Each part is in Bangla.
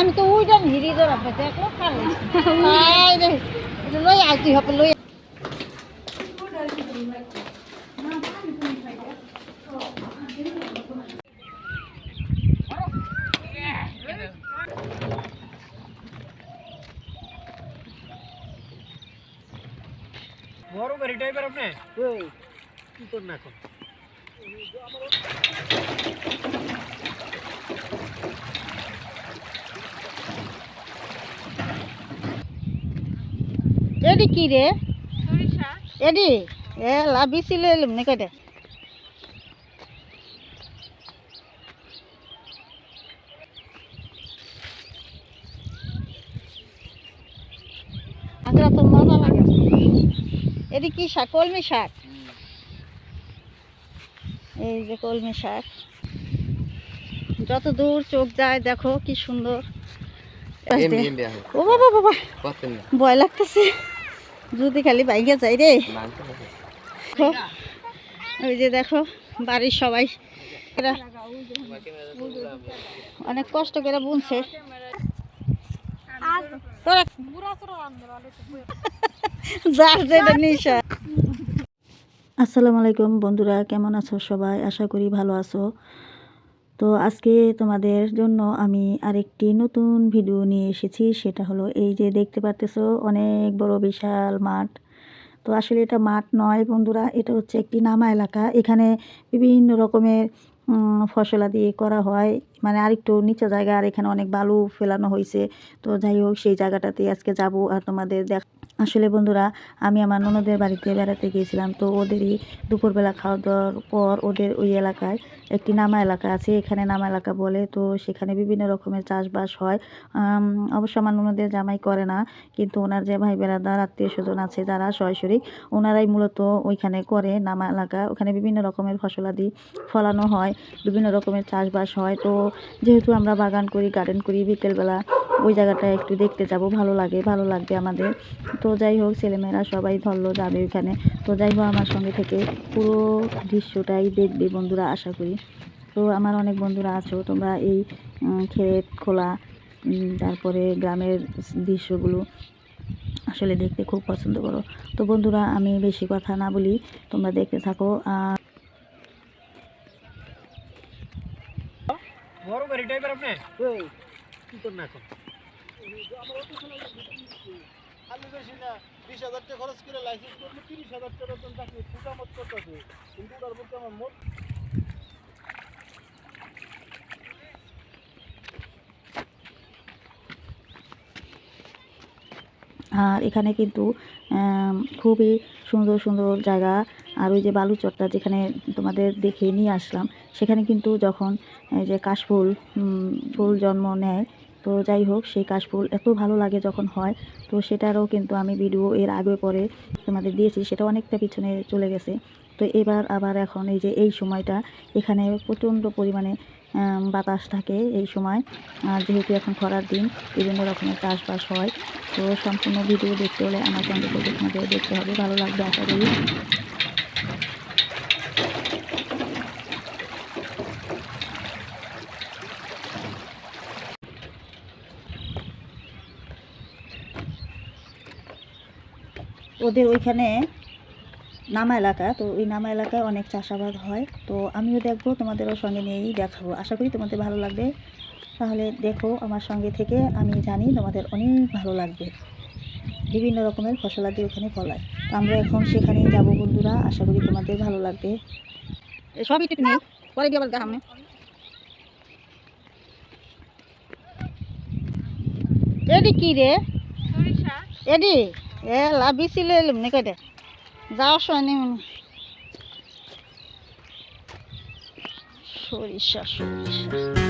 আমি তো ওইটা হিরি ধরা পেতে একলো খালি লই আই হবে লই বড় গাড়ি টাইপের আপনি? কি করবেন এখন? এডি কি রে? এডি এ লাভি ছিল এলুম নে কয়টা আগ্রা তো মজা লাগে। এডি কি শাক কলমি শাক? এই যে কলমি শাক। যত দূর চোখ যায় দেখো কি সুন্দর। ও বাবা বাবা ভয় লাগতেছে। যদি খালি বাইকে যাই রে। দেখো, ওই যে দেখো বাড়ির সবাই। অনেক কষ্ট করে বুনছে। তোরা যার যেটা নিশা। আসসালামু আলাইকুম বন্ধুরা কেমন আছো সবাই? আশা করি ভালো আছো। তো আজকে তোমাদের জন্য আমি আরেকটি নতুন ভিডিও নিয়ে এসেছি। সেটা হলো এই যে দেখতে পারতেছো অনেক বড় বিশাল মাঠ। তো আসলে এটা মাঠ নয় বন্ধুরা, এটা হচ্ছে একটি নামা এলাকা। এখানে বিভিন্ন রকমের ফসলা দিয়ে করা হয়। মানে আরেকটু নিচে জায়গা, আর এখানে অনেক বালু ফেলানো হয়েছে। তো যাই হোক, সেই জায়গাটাতে আজকে যাব আর তোমাদের দেখ আসলে বন্ধুরা, আমি আমার ননদের বাড়িতে বেড়াতে গিয়েছিলাম। তো ওদেরই দুপুরবেলা খাওয়া দাওয়ার পর ওদের ওই এলাকায় একটি নামা এলাকা আছে। এখানে নামা এলাকা বলে। তো সেখানে বিভিন্ন রকমের চাষবাস হয়। অবশ্য আমার ননদের জামাই করে না। কিন্তু ওনার যে ভাই বেড়াদার আত্মীয় স্বজন আছে, যারা সরাসরি ওনারাই মূলত ওইখানে করে নামা এলাকা। ওখানে বিভিন্ন রকমের ফসলাদি ফলানো হয়, বিভিন্ন রকমের চাষবাস হয়। তো যেহেতু আমরা বাগান করি গার্ডেন করি, বিকেলবেলা ওই জায়গাটা একটু দেখতে যাব। ভালো লাগে, ভালো লাগবে আমাদের। তো যাই হোক ছেলেমেয়েরা সবাই ধরলো যাবে ওইখানে। তো যাই হোক আমার সঙ্গে থেকে পুরো দৃশ্যটাই দেখবে বন্ধুরা আশা করি। তো আমার অনেক বন্ধুরা আছো তোমরা এই ক্ষেত খোলা তারপরে গ্রামের দৃশ্যগুলো আসলে দেখতে খুব পছন্দ করো। তো বন্ধুরা আমি বেশি কথা না বলি তোমরা দেখতে থাকো আর কি করবেন এখন? বেশি না, বিশ হাজার টাকা খরচ করে লাইসেন্স করলে তিরিশ হাজার টাকা করতেছে। কিন্তু ওটার মধ্যে আমার আর এখানে কিন্তু খুবই সুন্দর সুন্দর জায়গা। আর ওই যে বালুচরটা যেখানে তোমাদের দেখে নিয়ে আসলাম, সেখানে কিন্তু যখন এই যে কাশফুল ফুল জন্ম নেয় তো যাই হোক, সেই কাশফুল এত ভালো লাগে যখন হয়, তো সেটারও কিন্তু আমি ভিডিও এর আগে পরে তোমাদের দিয়েছি, সেটা অনেকটা পিছনে চলে গেছে। তো এবার আবার এখন এই যে এই সময়টা, এখানে প্রচণ্ড পরিমাণে বাতাস থাকে এই সময়। আর যেহেতু এখন খরার দিন, বিভিন্ন রকমের চাষবাস হয়। তো সম্পূর্ণ ভিডিও দেখতে হলে আমার থেকে তোমাদের দেখতে হবে। ভালো লাগবে আশা করি। ওদের ওইখানে নামা এলাকা তো ওই নামা এলাকায় অনেক চাষাবাদ হয়। তো আমিও দেখব তোমাদেরও সঙ্গে নিয়েই দেখাবো। আশা করি তোমাদের ভালো লাগবে। তাহলে দেখো আমার সঙ্গে থেকে আমি জানি তোমাদের অনেক ভালো লাগবে। বিভিন্ন রকমের ফসলাদি ওখানে ফলায়। তো আমরা এখন সেখানেই যাব বন্ধুরা। আশা করি তোমাদের ভালো লাগবে। সবই ঠিক নেই পরে গিয়ে আবার দেখাম এডি কি রে? এডি এ লাভি ছিল এলুম নে কয়টা যাওয়ার সময় নেই সরিষা সরিষা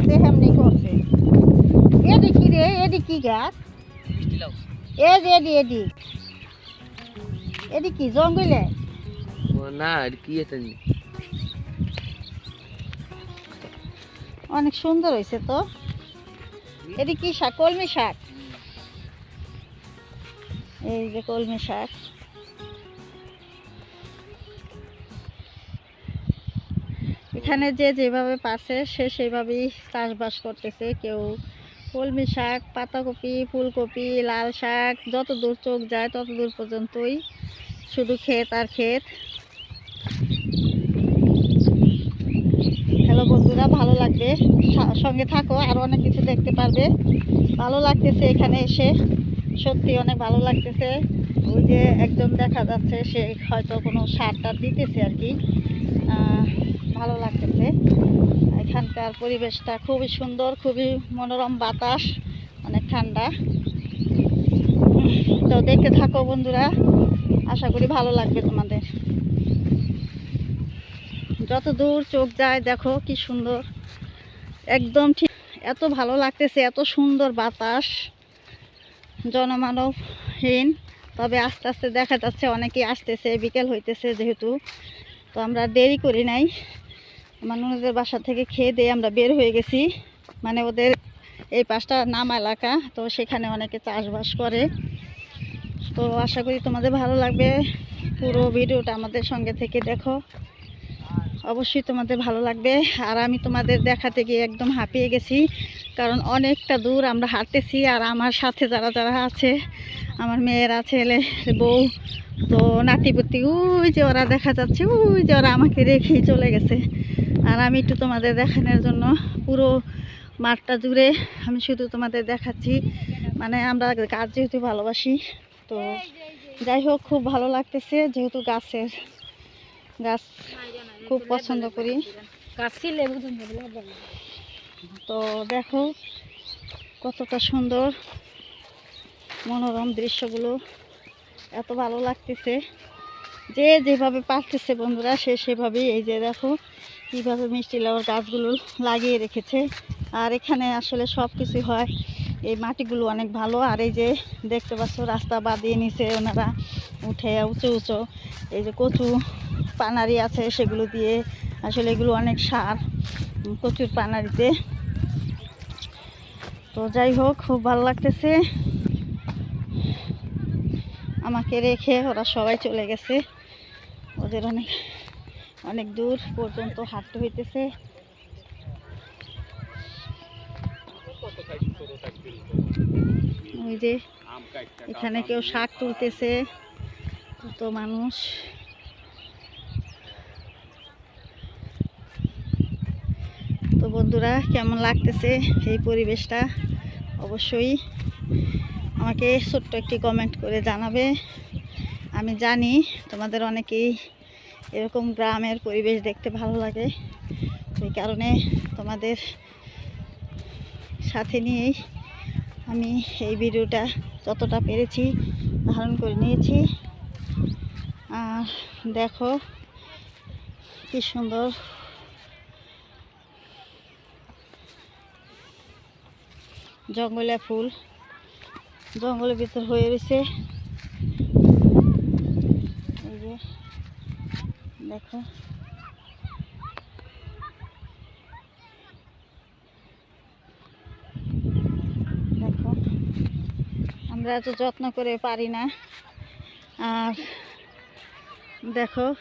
পারছে সেমনি করছে। এডি কি রে এডি কি গাছ? এ যে এডি এডি এডি কি জঙ্গলে? না আর কি এটা অনেক সুন্দর হয়েছে তো। এটি কি শাক কলমি শাক? এই যে কলমি শাক। এখানে যে যেভাবে পারছে, সে সেভাবেই চাষবাস করতেছে। কেউ কলমি শাক, পাতাকপি, ফুলকপি, লাল শাক, যত দূর চোখ যায় তত দূর পর্যন্তই শুধু ক্ষেত আর ক্ষেত। হ্যালো বন্ধুরা, ভালো লাগবে? সঙ্গে থাকো, আর অনেক কিছু দেখতে পারবে। ভালো লাগতেছে এখানে এসে। সত্যি অনেক ভালো লাগতেছে। ওই যে একজন দেখা যাচ্ছে, সে হয়তো কোনো সার টার দিতেছে আর কি। ভালো লাগতেছে। এখানকার পরিবেশটা খুবই সুন্দর, খুবই মনোরম বাতাস, অনেক ঠান্ডা। তো দেখতে থাকো বন্ধুরা, আশা করি ভালো লাগবে তোমাদের। যত দূর চোখ যায়, দেখো কি সুন্দর। একদম ঠিক, এত ভালো লাগতেছে, এত সুন্দর বাতাস। জনমানবহীন, তবে আস্তে আস্তে দেখা যাচ্ছে, অনেকেই আসতেছে, বিকেল হইতেছে যেহেতু। তো আমরা দেরি করি নাই। আমার ননদের বাসা থেকে খেয়ে দিয়ে আমরা বের হয়ে গেছি। মানে ওদের এই পাশটা নাম এলাকা, তো সেখানে অনেকে চাষবাস করে। তো আশা করি তোমাদের ভালো লাগবে। পুরো ভিডিওটা আমাদের সঙ্গে থেকে দেখো। অবশ্যই তোমাদের ভালো লাগবে। আর আমি তোমাদের দেখাতে গিয়ে একদম হাঁপিয়ে গেছি, কারণ অনেকটা দূর আমরা হাঁটতেছি, আর আমার সাথে যারা যারা আছে, আমার মেয়েরা, ছেলে, বউ, তো নাতিপুতি, ওই যে ওরা দেখা যাচ্ছে, ওই যে ওরা আমাকে রেখেই চলে গেছে। আর আমি একটু তোমাদের দেখানোর জন্য পুরো মাঠটা জুড়ে আমি শুধু তোমাদের দেখাচ্ছি। মানে আমরা গাছ যেহেতু ভালোবাসি তো যাই হোক খুব ভালো লাগতেছে যেহেতু গাছের গাছ খুব পছন্দ করি। তো দেখো কতটা সুন্দর মনোরম দৃশ্যগুলো এত ভালো লাগতেছে। যে যেভাবে পারতেছে বন্ধুরা সে সেভাবেই এই যে দেখো কীভাবে মিষ্টি লেবুর গাছগুলো লাগিয়ে রেখেছে। আর এখানে আসলে সব কিছু হয়। এই মাটিগুলো অনেক ভালো। আর এই যে দেখতে পাচ্ছ, রাস্তা বাঁধিয়ে নিছে ওনারা। উঠে উঁচু উঁচু। এই যে কচু পানারি আছে সেগুলো দিয়ে। আসলে এগুলো অনেক সার কচুর পানারিতে। তো যাই হোক, খুব ভালো লাগতেছে। আমাকে রেখে ওরা সবাই চলে গেছে। ওদের অনেক অনেক দূর পর্যন্ত হাঁটতে হইতেছে। ওই যে এখানে কেউ শাক তুলতেছে কত মানুষ। তো বন্ধুরা, কেমন লাগতেছে এই পরিবেশটা? অবশ্যই আমাকে ছোট্ট একটি কমেন্ট করে জানাবে। আমি জানি তোমাদের অনেকেই এরকম গ্রামের পরিবেশ দেখতে ভালো লাগে। সেই কারণে তোমাদের সাথে নিয়েই আমি এই ভিডিওটা যতটা পেরেছি ধারণ করে নিয়েছি। আর দেখো কি সুন্দর। জঙ্গলে ফুল, জঙ্গলের ভিতর হয়ে রয়েছে। এই যে দেখো। দেখো। আমরা এত যত্ন করে পারি না। আর দেখো,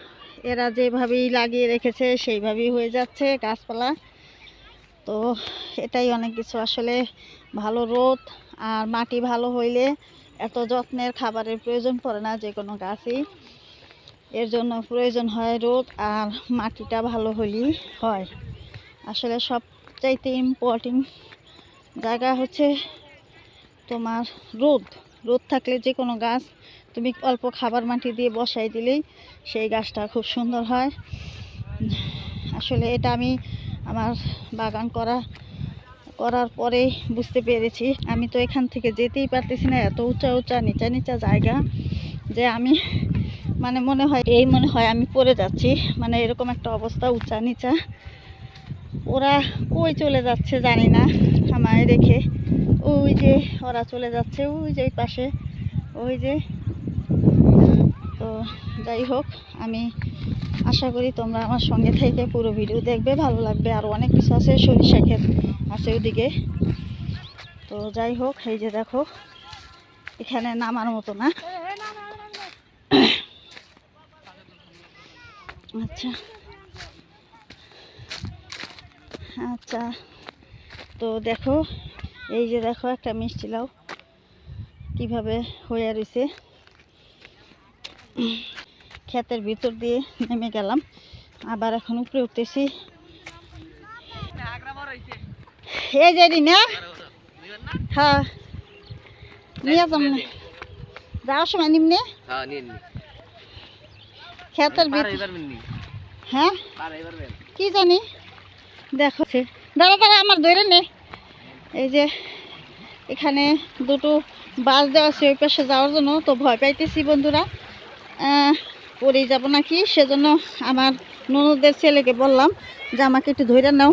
এরা যেভাবেই লাগিয়ে রেখেছে, সেইভাবেই হয়ে যাচ্ছে গাছপালা। তো এটাই অনেক কিছু। আসলে ভালো রোদ আর মাটি ভালো হইলে এত যত্নের খাবারের প্রয়োজন পড়ে না যে কোনো গাছই। এর জন্য প্রয়োজন হয় রোদ আর মাটিটা ভালো হলেই হয়। আসলে সবচাইতে ইম্পর্টেন্ট জায়গা হচ্ছে তোমার রোদ। রোদ থাকলে যে কোনো গাছ তুমি অল্প খাবার মাটি দিয়ে বসাই দিলেই সেই গাছটা খুব সুন্দর হয়। আসলে এটা আমি আমার বাগান করা, করার পরে বুঝতে পেরেছি। আমি তো এখান থেকে যেতেই পারতেছি না, এত উঁচা উঁচা, নিচা নিচা জায়গা যে আমি মানে মনে হয়, এই মনে হয় আমি পড়ে যাচ্ছি। মানে এরকম একটা অবস্থা, উঁচা নিচা। ওরা কই চলে যাচ্ছে জানি না আমায় রেখে। ওই যে ওরা চলে যাচ্ছে, ওই যে পাশে। ওই যে তো যাই হোক, আমি আশা করি তোমরা আমার সঙ্গে থেকে পুরো ভিডিও দেখবে, ভালো লাগবে। আর অনেক কিছু আছে, সরিষা ক্ষেত আছে ওদিকে তো যাই হোক, এই যে দেখো, এখানে নামার মতো না। আচ্ছা। আচ্ছা তো দেখো, এই যে দেখো একটা মিষ্টি লাউ, কীভাবে হয়ে রয়েছে ক্ষেতের ভিতর দিয়ে নেমে গেলাম, আবার এখন উপরে উঠতেছি। এই যে রি না হ্যাঁ নিয়ে যাওয়ার সময় নিমনে? হ্যাঁ ভিতর হ্যাঁ? কি জানি? দেখো সে দাঁড়া দাঁড়া আমার ধরে নে। এই যে এখানে দুটো বাস দেওয়া আছে ওই পাশে যাওয়ার জন্য তো ভয় পাইতেছি বন্ধুরা। পড়েই যাব নাকি? সেজন্য আমার ননদের ছেলেকে বললাম যে আমাকে একটু ধরে নাও।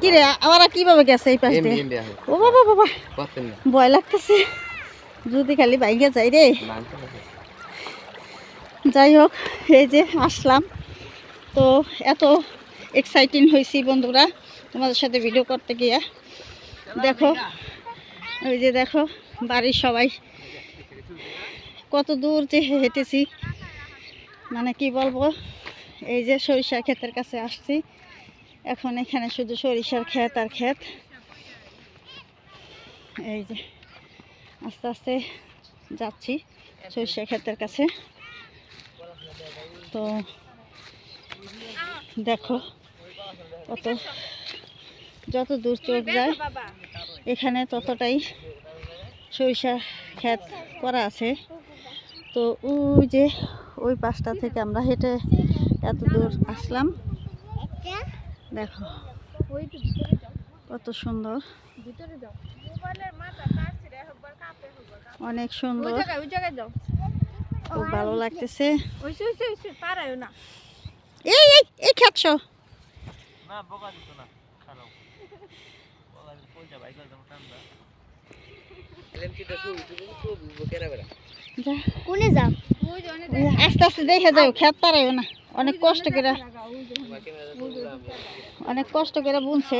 কি রে আবার কীভাবে গেছে এই পাশ? দিয়ে ও বাবা বাবা। ভয় লাগতেছে। যদি খালি বাইকে যাই রে। যাই হোক, এই যে আসলাম। তো এত এক্সাইটিং হয়েছি বন্ধুরা, তোমাদের সাথে ভিডিও করতে গিয়ে। দেখো, ওই যে দেখো, বাড়ির সবাই। কত দূর যে হেঁটেছি। মানে কি বলব, এই যে সরিষা ক্ষেতের কাছে আসছি। এখন এখানে শুধু সরিষার ক্ষেত আর ক্ষেত। এই যে, আস্তে আস্তে যাচ্ছি সরিষা ক্ষেতের কাছে। তো দেখো কত, যত দূর চোখ যায়, এখানে ততটাই সরিষা ক্ষেত করা আছে। তো ওই যে ওই পাশটা থেকে আমরা হেঁটে এত দূর আসলাম। দেখো কত সুন্দর। অনেক সুন্দর। খুব ভালো লাগতেছে। এই এই কোনে যাও? আস্তে আস্তে দেখে যাও খেত পারাইও না। অনেক কষ্ট করে। অনেক কষ্ট করে বুনছে।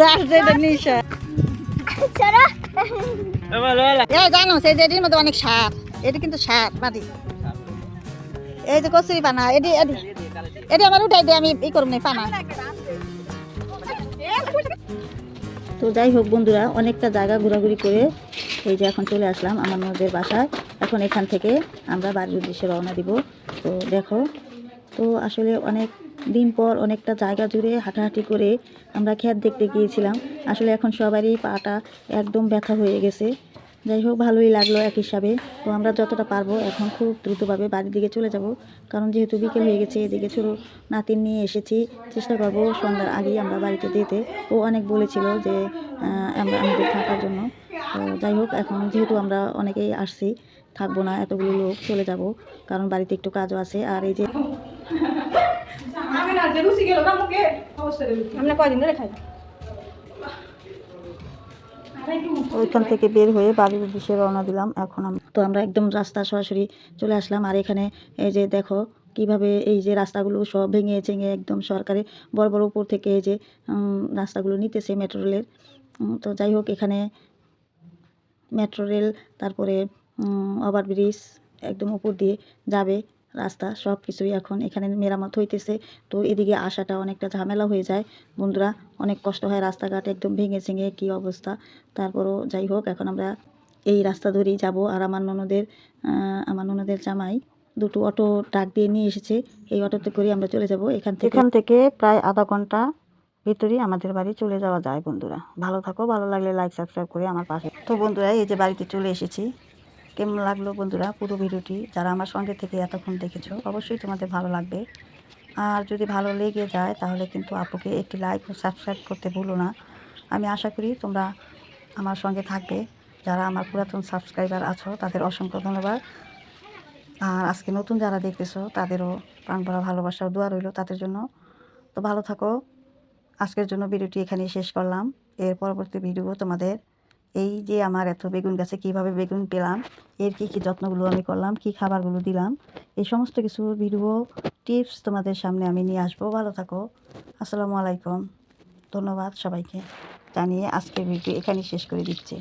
যার যেটা নিশা জানো সেই যে এটির মধ্যে অনেক সার এটি কিন্তু সার মাটি। এই যে কচুরি পানা এটি এটি। এটি আমার উঠাই দিয়ে আমি ই করব না পানা। তো যাই হোক বন্ধুরা অনেকটা জায়গা ঘোরাঘুরি করে এই যে এখন চলে আসলাম আমার নদের বাসায়। এখন এখান থেকে আমরা বাড়ির উদ্দেশ্যে রওনা দিব। তো দেখো তো আসলে অনেক দিন পর অনেকটা জায়গা জুড়ে হাঁটাহাঁটি করে আমরা ক্ষেত দেখতে গিয়েছিলাম। আসলে এখন সবারই পাটা একদম ব্যথা হয়ে গেছে। যাই হোক, ভালোই লাগল এক হিসাবে। তো আমরা যতটা পারব এখন খুব দ্রুতভাবে বাড়ির দিকে চলে যাব। কারণ যেহেতু বিকেল হয়ে গেছে, এদিকে ছোটো নাতিন নিয়ে এসেছি। চেষ্টা করব সন্ধ্যার আগেই আমরা বাড়িতে যেতে। ও অনেক বলেছিল যে আমরা আমাদের থাকার জন্য। তো যাই হোক, এখন যেহেতু আমরা অনেকেই আসছি, থাকব না এতগুলো লোক, চলে যাব। কারণ বাড়িতে একটু কাজও আছে। আর এই যে আমরা কদিন ধরে খাই। ওইখান থেকে বের হয়ে বাড়ির উদ্দেশ্যে রওনা দিলাম এখন তো আমরা একদম রাস্তা সরাসরি চলে আসলাম আর এখানে এই যে দেখো কীভাবে এই যে রাস্তাগুলো সব ভেঙে চেঙে একদম সরকারি বড় বড় উপর থেকে এই যে রাস্তাগুলো নিতেছে মেট্রো রেলের। তো যাই হোক এখানে মেট্রো রেল তারপরে ওভারব্রিজ একদম উপর দিয়ে যাবে। রাস্তা সব কিছুই এখন এখানে মেরামত হইতেছে। তো এদিকে আসাটা অনেকটা ঝামেলা হয়ে যায়। বন্ধুরা, অনেক কষ্ট হয় রাস্তাঘাট একদম ভেঙে চিঙে কী অবস্থা? তারপরও যাই হোক, এখন আমরা এই রাস্তা ধরেই যাব। আর আমার ননদের আমার ননদের জামাই দুটো অটো ট্রাক দিয়ে নিয়ে এসেছে। এই অটোতে করে আমরা চলে যাব। এখান থেকে এখান থেকে প্রায় আধা ঘণ্টা ভিতরেই আমাদের বাড়ি চলে যাওয়া যায় বন্ধুরা। ভালো থাকো, ভালো লাগলে লাইক সাবস্ক্রাইব করে আমার পাশে। তো বন্ধুরা, এই যে বাড়িতে চলে এসেছি। কেমন লাগল বন্ধুরা পুরো ভিডিওটি? যারা আমার সঙ্গে থেকে এতক্ষণ দেখেছ, অবশ্যই তোমাদের ভালো লাগবে। আর যদি ভালো লেগে যায়, তাহলে কিন্তু আপুকে একটি লাইক ও সাবস্ক্রাইব করতে ভুলো না। আমি আশা করি তোমরা আমার সঙ্গে থাকবে। যারা আমার পুরাতন সাবস্ক্রাইবার আছো, তাদের অসংখ্য ধন্যবাদ। আর আজকে নতুন যারা দেখতেছো, তাদেরও প্রাণ ভরা ভালোবাসা দোয়া রইল তাদের জন্য। তো ভালো থাকো। আজকের জন্য ভিডিওটি এখানেই শেষ করলাম। এর পরবর্তী ভিডিও তোমাদের এই যে আমার এত বেগুন গাছে কীভাবে বেগুন পেলাম, এর কী কী যত্নগুলো আমি করলাম, কি খাবারগুলো দিলাম, এই সমস্ত কিছু ভিডিও টিপস তোমাদের সামনে আমি নিয়ে আসব। ভালো থাকো। আসসালামু আলাইকুম। ধন্যবাদ সবাইকে। জানিয়ে আজকের ভিডিও এখানেই শেষ করে দিচ্ছি।